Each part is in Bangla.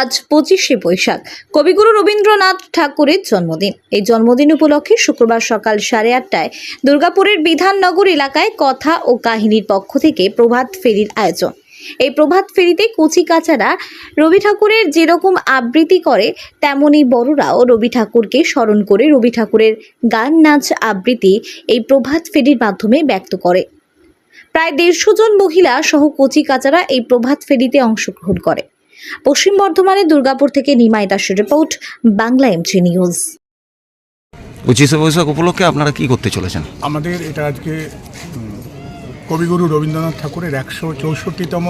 আজ পঁচিশে বৈশাখ। কবিগুরু রবীন্দ্রনাথ ঠাকুরের জন্মদিন। এই জন্মদিন উপলক্ষে শুক্রবার সকাল সাড়ে আটটায় দুর্গাপুরের বিধাননগর এলাকায় কথা ও কাহিনীর পক্ষ থেকে প্রভাত ফেরির আয়োজন। এই প্রভাত ফেরিতে কচি কাচারা রবি ঠাকুরের যেরকম আবৃত্তি করে, তেমনি বড়রাও রবি ঠাকুরকে স্মরণ করে রবি ঠাকুরের গান, নাচ, আবৃত্তি এই প্রভাত ফেরির মাধ্যমে ব্যক্ত করে। প্রায় দেড়শো জন মহিলা সহ কচি কাচারা এই প্রভাত ফেরিতে অংশগ্রহণ করে। পশ্চিম বর্ধমানের দুর্গাপুর থেকে নিমাই দাসের রিপোর্ট বাংলা এমজি নিউজ পঁচিশে বৈশাখ উপলক্ষে আপনারা কি করতে চলেছেন? আমাদের এটা আজকে কবিগুরু রবীন্দ্রনাথ ঠাকুরের একশো চৌষট্টিতম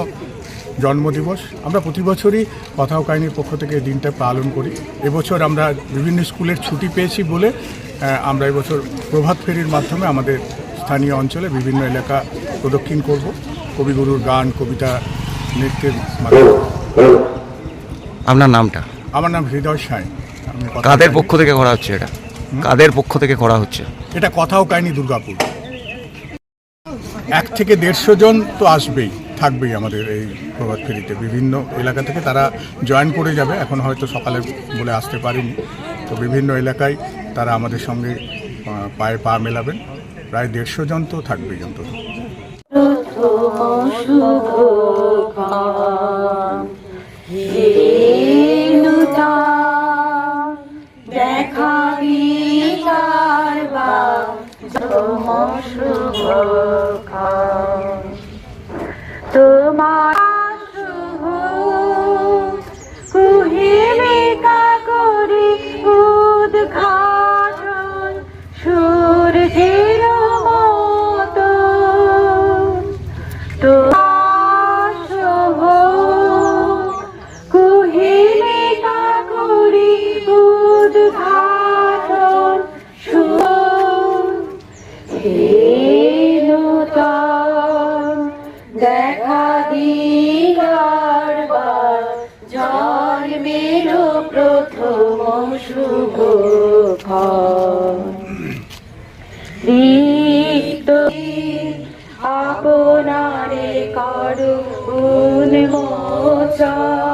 জন্মদিবস। আমরা প্রতি বছরই কথা ও কাহিনীর পক্ষ থেকে এই দিনটা পালন করি। এবছর আমরা বিভিন্ন স্কুলের ছুটি পেয়েছি বলে আমরা এবছর প্রভাত ফেরির মাধ্যমে আমাদের স্থানীয় অঞ্চলে বিভিন্ন এলাকা প্রদক্ষিণ করব। কবিগুরুর গান কবিতা নৃত্যের মাধ্যমে। আপনার নামটা? আমার নাম হৃদয় সাঁই। আমি কথা কাদের পক্ষ থেকে করা হচ্ছে এটা? কাদের পক্ষ থেকে করা হচ্ছে? এটা কথাও কাহিনী দুর্গাপুর। এক থেকে দেড়শো জন তো আসবেই থাকবেই আমাদের এই প্রভাত ফেরিতে। বিভিন্ন এলাকা থেকে তারা জয়েন করে যাবে এখন হয়তো সকালে বলে আসতে পারেনি। তো বিভিন্ন এলাকায় তারা আমাদের সঙ্গে আহ, পায়ে পা মেলাবেন। প্রায় দেড়শো জন তো থাকবেই অন্তত। তোমার প্রথম শুভ রিক্ত আপনারে করুণ মোচন